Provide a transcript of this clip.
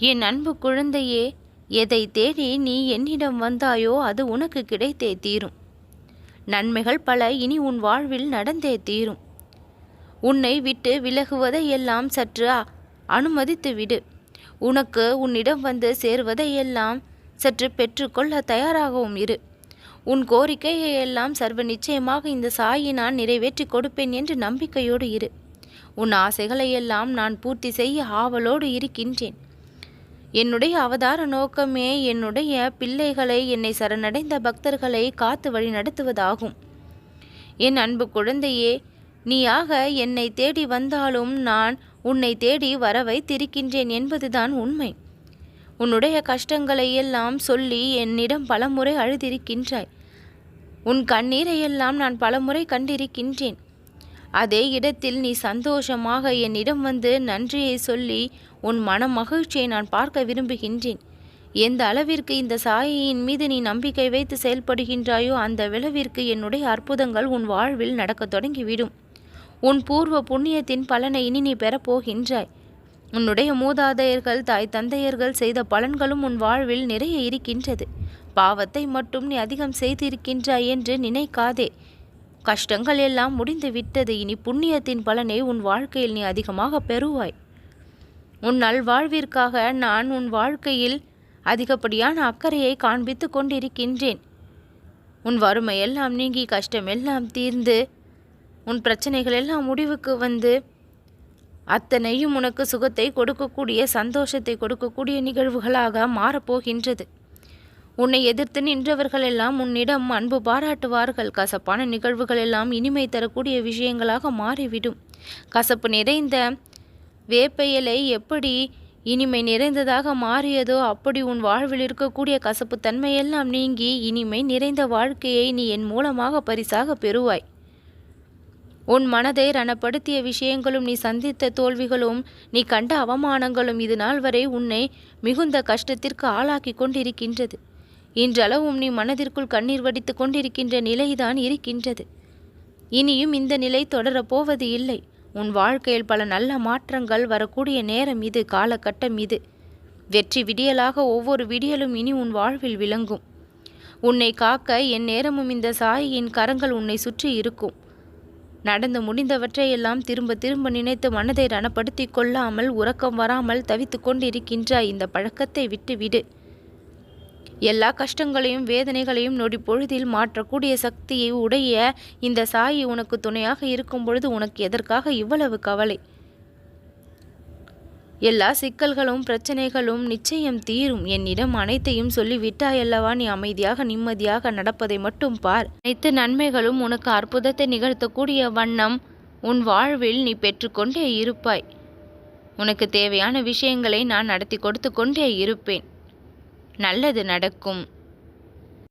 என் அன்பு குழந்தையே எதை தேடி நீ என்னிடம் வந்தாயோ அது உனக்கு கிடைத்தே தீரும். நன்மைகள் பல இனி உன் வாழ்வில் நடந்தே தீரும். உன்னை விட்டு விலகுவதை எல்லாம் சற்று அனுமதித்து விடு. உனக்கு உன்னிடம் வந்து சேருவதையெல்லாம் சற்று பெற்றுக்கொள்ள தயாராகவும் இரு. உன் கோரிக்கையை எல்லாம் சர்வ நிச்சயமாக இந்த சாயை நான் நிறைவேற்றி கொடுப்பேன் என்று நம்பிக்கையோடு இரு. உன் ஆசைகளை எல்லாம் நான் பூர்த்தி செய்ய ஆவலோடு இருக்கின்றேன். என்னுடைய அவதார நோக்கமே என்னுடைய பிள்ளைகளை என்னை சரணடைந்த பக்தர்களை காத்து வழி நடத்துவதாகும். என் அன்பு குழந்தையே நீயாக என்னை தேடி வந்தாலும் நான் உன்னை தேடி வர வைத்திருக்கின்றேன் என்பதுதான் உண்மை. உன்னுடைய கஷ்டங்களை எல்லாம் சொல்லி என்னிடம் பலமுறை அழுதிருக்கின்றாய். உன் கண்ணீரை எல்லாம் நான் பலமுறை கண்டிருக்கின்றேன். அதே இடத்தில் நீ சந்தோஷமாக என்னிடம் வந்து நன்றியை சொல்லி உன் மன மகிழ்ச்சியை நான் பார்க்க விரும்புகின்றேன். எந்த அளவிற்கு இந்த சாயையின் மீது நீ நம்பிக்கை வைத்து செயல்படுகின்றாயோ அந்த விளவிற்கு என்னுடைய அற்புதங்கள் உன் வாழ்வில் நடக்கத் தொடங்கிவிடும். உன் பூர்வ புண்ணியத்தின் பலனை இனி நீ பெறப்போகின்றாய் உன்னுடைய மூதாதையர்கள் தாய் தந்தையர்கள் செய்த பலன்களும் உன் வாழ்வில் நிறைய இருக்கின்றது. பாவத்தை மட்டும் நீ அதிகம் செய்திருக்கின்றாய் என்று நினைக்காதே. கஷ்டங்கள் எல்லாம் முடிந்து விட்டது. இனி புண்ணியத்தின் பலனை உன் வாழ்க்கையில் நீ அதிகமாக பெறுவாய். உன் நல்வாழ்விற்காக நான் உன் வாழ்க்கையில் அதிகப்படியான அக்கறையை காண்பித்து கொண்டிருக்கின்றேன். உன் வறுமையெல்லாம் நீங்கி கஷ்டம் எல்லாம் தீர்ந்து உன் பிரச்சனைகள் எல்லாம் முடிவுக்கு வந்து அத்தனையும் உனக்கு சுகத்தை கொடுக்கக்கூடிய சந்தோஷத்தை கொடுக்கக்கூடிய நிகழ்வுகளாக மாறப்போகின்றது. உன்னை எதிர்த்து நின்றவர்கள் எல்லாம் உன்னிடம் அன்பு பாராட்டுவார்கள். கசப்பான நிகழ்வுகள் எல்லாம் இனிமை தரக்கூடிய விஷயங்களாக மாறிவிடும். கசப்பு நிறைந்த வேப்பையலை எப்படி இனிமை நிறைந்ததாக மாறியதோ அப்படி உன் வாழ்வில் இருக்கக்கூடிய கசப்பு தன்மையெல்லாம் நீங்கி இனிமை நிறைந்த வாழ்க்கையை நீ என் மூலமாக பரிசாக பெறுவாய். உன் மனதை ரணப்படுத்திய விஷயங்களும் நீ சந்தித்த தோல்விகளும் நீ கண்ட அவமானங்களும் இது நாள் வரை உன்னை மிகுந்த கஷ்டத்திற்கு ஆளாக்கி கொண்டிருக்கின்றது. இன்றளவும் நீ மனதிற்குள் கண்ணீர் வடித்துக் கொண்டிருக்கின்ற நிலைதான் இருக்கின்றது. இனியும் இந்த நிலை தொடரப் போவது இல்லை. உன் வாழ்க்கையில் பல நல்ல மாற்றங்கள் வரக்கூடிய நேரம் இது காலகட்டம் இது. வெற்றி விடியலாக ஒவ்வொரு விடியலும் இனி உன் வாழ்வில் விளங்கும். உன்னை காக்க என் நேரமும் இந்த சாயியின் கரங்கள் உன்னை சுற்றி இருக்கும். நடந்து முடிந்தவற்றையெல்லாம் திரும்ப திரும்ப நினைத்து மனதை ரணப்படுத்தி கொள்ளாமல் உறக்கம் வராமல் தவித்து கொண்டிருக்கின்றாய் இந்த பழக்கத்தை விட்டுவிடு. எல்லா கஷ்டங்களையும் வேதனைகளையும் நொடி பொழுதில் மாற்றக்கூடிய சக்தியை உடைய இந்த சாயி உனக்கு துணையாக இருக்கும் பொழுது உனக்கு எதற்காக இவ்வளவு கவலை? எல்லா சிக்கல்களும் பிரச்சனைகளும் நிச்சயம் தீரும். என்னிடம் அனைத்தையும் சொல்லிவிட்டாயல்லவா நீ அமைதியாக நிம்மதியாக நடப்பதை மட்டும் பார். அனைத்து நன்மைகளும் உனக்கு அற்புதத்தை நிகழ்த்தக்கூடிய வண்ணம் உன் வாழ்வில் நீ பெற்றுக்கொண்டே இருப்பாய். உனக்கு தேவையான விஷயங்களை நான் நடத்தி கொடுத்து கொண்டே இருப்பேன். நல்லது நடக்கும்.